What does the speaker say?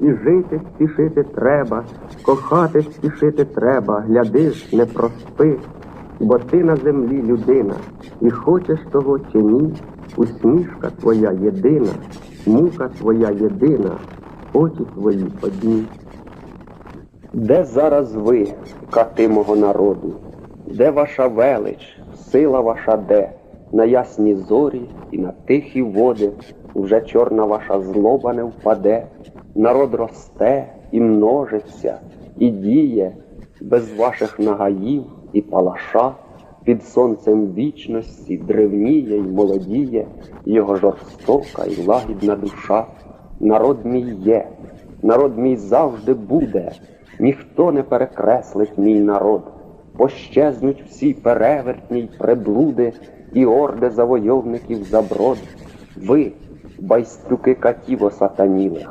І жити спішити треба, кохати спішити треба, гляди ж, не проспи, бо ти на землі людина, і хочеш того чи ні, усмішка твоя єдина, мука твоя єдина, очі твої одні. Де зараз ви, кати мого народу? Де ваша велич, сила ваша де? На ясні зорі і на тихі води вже чорна ваша злоба не впаде. Народ росте і множиться, і діє без ваших нагаїв і палаша. Під сонцем вічності древніє й молодіє його жорстока й лагідна душа. Народ мій є, народ мій завжди буде, ніхто не перекреслить мій народ. Пощезнуть всі перевертні й приблуди і орди завойовників заброд. Ви, байстрюки катів осатанілих,